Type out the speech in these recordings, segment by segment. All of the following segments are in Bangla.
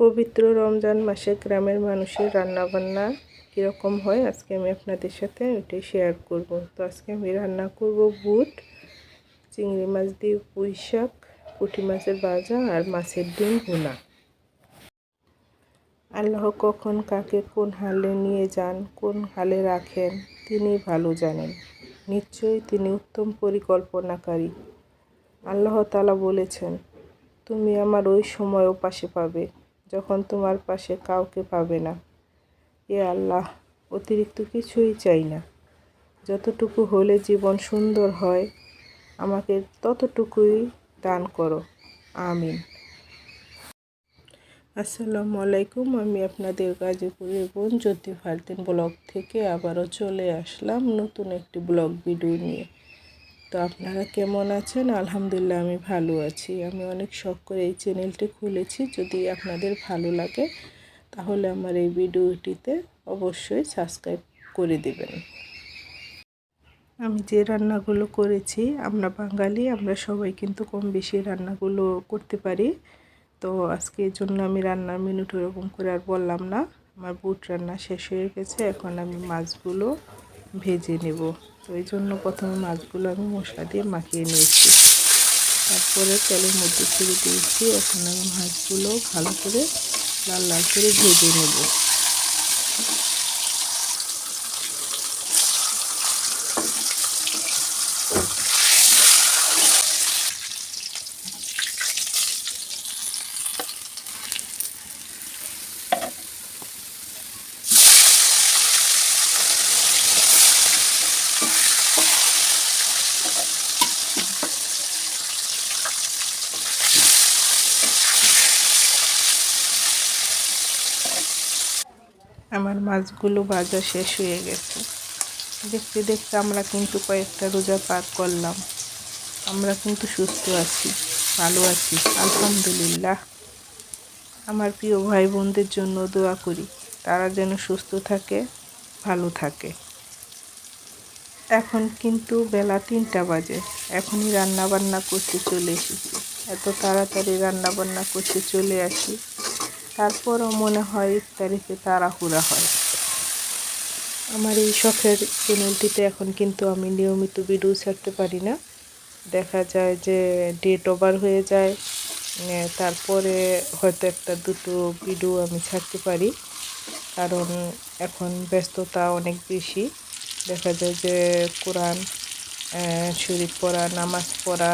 পবিত্র রমজান মাসে গ্রামের মানুষের রান্নাবান্না কীরকম হয়, আজকে আমি আপনাদের সাথে ওইটাই শেয়ার করব। তো আজকে আমি রান্না করব বুট, চিংড়ি মাছ দিয়ে পুঁই শাক, পুঁটি মাছের ভাজা আর মাছের ডিম ভুনা। আল্লাহ কখন কাকে কোন হালে নিয়ে যান, কোন হালে রাখেন তিনি ভালো জানেন। নিশ্চয়ই তিনি উত্তম পরিকল্পনাকারী। আল্লাহ তালা বলেছেন, তুমি আমার ওই সময়ও পাশে পাবে। যখন তোমার পাশে কাউকে পাবে না। এ আল্লাহ, অতিরিক্ত কিছুই চাই না। যতটুকু হলে জীবন সুন্দর হয়, আমাকে ততটুকুই দান করো। আমিন। আসসালামু আলাইকুম, আমি আপনাদের গাজীপুরের বোন জ্যোতি ফালতিন ব্লগ থেকে আবারও চলে আসলাম নতুন একটি ব্লগ ভিডিও নিয়ে। তো আপনারা কেমন আছেন? আলহামদুলিল্লাহ আমি ভালো আছি। আমি অনেক শখ করে এই চ্যানেলটি খুলেছি। যদি আপনাদের ভালো লাগে, তাহলে আমার এই ভিডিওটিতে অবশ্যই সাবস্ক্রাইব করে দেবেন। আমি যে রান্নাগুলো করেছি, আমরা বাঙালি, আমরা সবাই কিন্তু কম বেশি রান্নাগুলো করতে পারি। তো আজকে এই জন্য আমি রান্নার মিনিট ওরকম করে আর বললাম না। আমার বুট রান্না শেষ হয়ে গেছে। এখন আমি মাছগুলো ভেজে নেব। তো এই জন্য প্রথমে মাছগুলো আমি মশলা দিয়ে মাখিয়ে নিয়েছি। তারপরে তেলের মধ্যে ছেড়ে দিয়েছি। এখন আমি মাছগুলো ভালো করে লাল লাল করে ভেজে নেব। মাছগুলো ভাজা শেষ হয়ে গেছে। দেখতে দেখতে আমরা কিন্তু কয়েকটা রোজা পার করলাম। আমরা কিন্তু সুস্থ আছি, ভালো আছি, আলহামদুলিল্লাহ। আমার প্রিয় ভাই বোনদের জন্য দোয়া করি, তারা যেন সুস্থ থাকে, ভালো থাকে। এখন কিন্তু বেলা তিনটা বাজে, এখনই রান্না বান্না করতে চলে এসেছি। এত তাড়াতাড়ি রান্না বান্না করতে চলে আসি। তারপরও মনে হয় ইফতারিতে তাড়াহুড়া হয়। আমার এই শখের চ্যানেলটিতে এখন কিন্তু আমি নিয়মিত ভিডিও ছাড়তে পারি না। দেখা যায় যে ডেট ওভার হয়ে যায় তারপরে হয়তো একটা দুটো ভিডিও আমি ছাড়তে পারি। কারণ এখন ব্যস্ততা অনেক বেশি। দেখা যায় যে কোরআন শরীফ পড়া, নামাজ পড়া,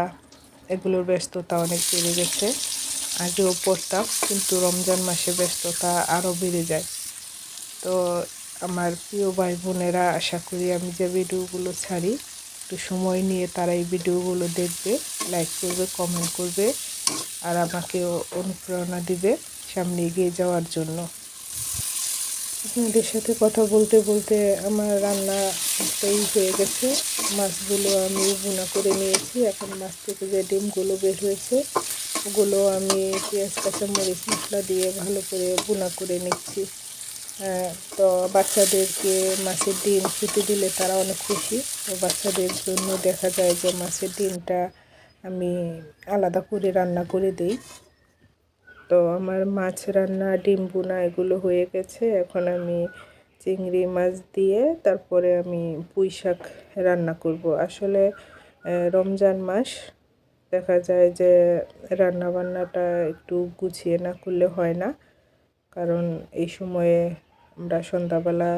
এগুলোর ব্যস্ততা অনেক বেড়ে গেছে। আগেও পড়তাম, কিন্তু রমজান মাসে ব্যস্ততা আরও বেড়ে যায়। তো আমার প্রিয় ভাই বোনেরা আশা করি আমি যে ভিডিওগুলো ছাড়ি, একটু সময় নিয়ে তারা এই ভিডিওগুলো দেখবে লাইক করবে কমেন্ট করবে, আর আমাকেও অনুপ্রেরণা দিবে সামনে এগিয়ে যাওয়ার জন্য। আপনাদের সাথে কথা বলতে বলতে আমার রান্না একটাই হয়ে গেছে। মাছগুলো আমি বোনা করে নিয়েছি। এখন মাছ থেকে যে ডিমগুলো বের হয়েছে ওগুলো আমি পেঁয়াজ, কাঁচামরিচ মশলা দিয়ে ভালো করে বোনা করে নিচ্ছি। তো বাচ্চাদেরকে মাছের ডিম খেতে দিলে তারা অনেক খুশি। তো বাচ্চাদের জন্য দেখা যায় যে মাছের ডিমটা আমি আলাদা করে রান্না করে দিই। তো আমার মাছ রান্না, ডিম বোনা এগুলো হয়ে গেছে। এখন আমি চিংড়ি মাছ দিয়ে তারপরে আমি পুঁই শাক রান্না করব। আসলে রমজান মাস দেখা যায় যে রান্না বান্নাটা একটু গুছিয়ে না করলে হয় না। কারণ এই সময়ে আমরা সন্ধ্যাবেলা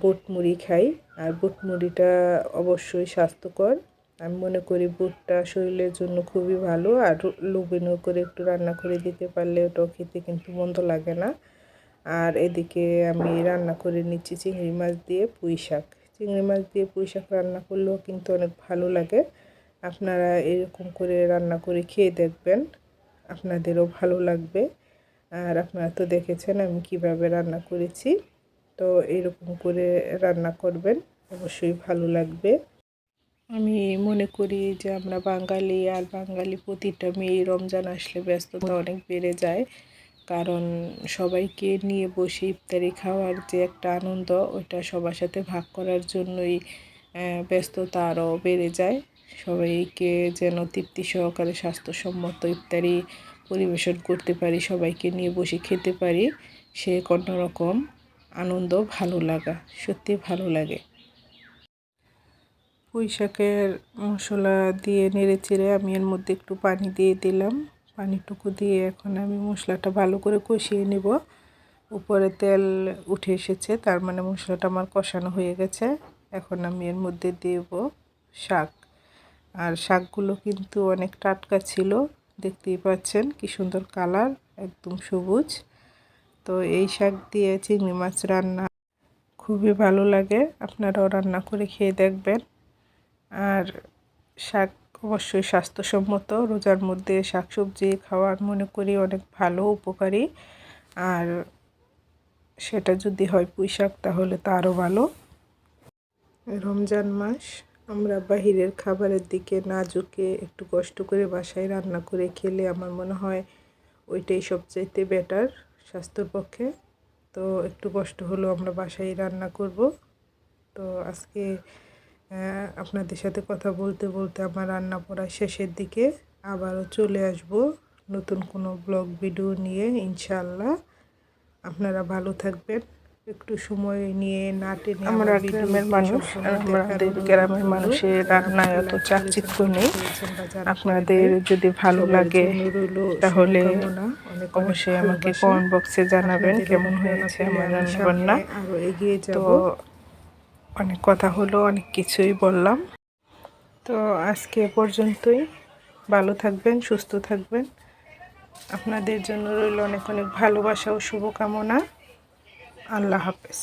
বুট মুড়ি খাই। আর বুট মুড়িটা অবশ্যই স্বাস্থ্যকর। আমি মনে করি বুটটা শরীরের জন্য খুবই ভালো। আর লুবিনো করে একটু রান্না করে দিতে পারলে ওটাও খেতে কিন্তু মন্দ লাগে না। আর এদিকে আমি রান্না করে নিচ্ছি চিংড়ি মাছ দিয়ে পুঁই শাক। চিংড়ি মাছ দিয়ে পুঁই শাক রান্না করলেও কিন্তু অনেক ভালো লাগে। আপনারা এরকম করে রান্না করে খেয়ে দেখবেন। আপনাদেরও ভালো লাগবে। আর আপনারা তো দেখেছেন আমি কীভাবে রান্না করেছি। তো এরকম করে রান্না করবেন, অবশ্যই ভালো লাগবে। আমি মনে করি যে আমরা বাঙালি আর বাঙালি প্রতিটা মেয়ে রমজান আসলে ব্যস্ততা অনেক বেড়ে যায়। কারণ সবাইকে নিয়ে বসে ইফতারি খাওয়ার যে একটা আনন্দ, ওইটা সবার সাথে ভাগ করার জন্যই ব্যস্ততা আরও বেড়ে যায়। সবাইকে যেন তৃপ্তি সহকারে, স্বাস্থ্যসম্মত ইফতারি পরিবেশন করতে পারি, সবাইকে নিয়ে বসে খেতে পারি, সে এক অন্যরকম আনন্দ, ভালো লাগা, সত্যি ভালো লাগে। পুঁই শাকের মশলা দিয়ে নেড়ে চেড়ে আমি এর মধ্যে একটু পানি দিয়ে দিলাম। পানিটুকু দিয়ে এখন আমি মশলাটা ভালো করে কষিয়ে নেব। উপরে তেল উঠে এসেছে, তার মানে মশলাটা আমার কষানো হয়ে গেছে। এখন আমি এর মধ্যে দেব শাক। আর শাকগুলো কিন্তু অনেক টাটকা ছিল। দেখতেই পাচ্ছেন কি সুন্দর কালার, একদম সবুজ। তো এই শাক দিয়ে চিংড়ি মাছ রান্না খুবই ভালো লাগে। আপনারাও রান্না করে খেয়ে দেখবেন। আর শাক অবশ্যই স্বাস্থ্যসম্মত, রোজার মধ্যে শাকসবজি খাওয়ার মনে করি অনেক ভালো, উপকারী। আর সেটা যদি হয় পুঁই শাক তাহলে তো আরও ভালো। রমজান মাস। আমরা বাহিরের খাবারের দিকে না ঝুঁকে একটু কষ্ট করে বাসায় রান্না করে খেলে আমার মনে হয় ওইটাই সবচাইতে বেটার স্বাস্থ্যর পক্ষে। তো একটু কষ্ট হলেও আমরা বাসায় রান্না করব। তো আজকে আপনাদের সাথে কথা বলতে বলতে আমার রান্না পড়া শেষের দিকে আবারও চলে আসব নতুন কোনো ব্লগ ভিডিও নিয়ে ইনশাল্লাহ আপনারা ভালো থাকবেন। একটু সময় নিয়ে না টেনে আমরা গ্রামের মানুষ আমাদের গ্রামের মানুষের রান্নায় অত চাকচিক্য নেই আপনাদের যদি ভালো লাগে তাহলে অবশ্যই আমাকে কমেন্ট বক্সে জানাবেন কেমন হয়েছে আমার রান্না বান্না আরও এগিয়ে তো যাব। অনেক কথা হলো অনেক কিছুই বললাম। তো আজকে এ পর্যন্তই। ভালো থাকবেন সুস্থ থাকবেন। আপনাদের জন্য রইল অনেক অনেক ভালোবাসা ও শুভকামনা। আল্লাহ হাফেজ।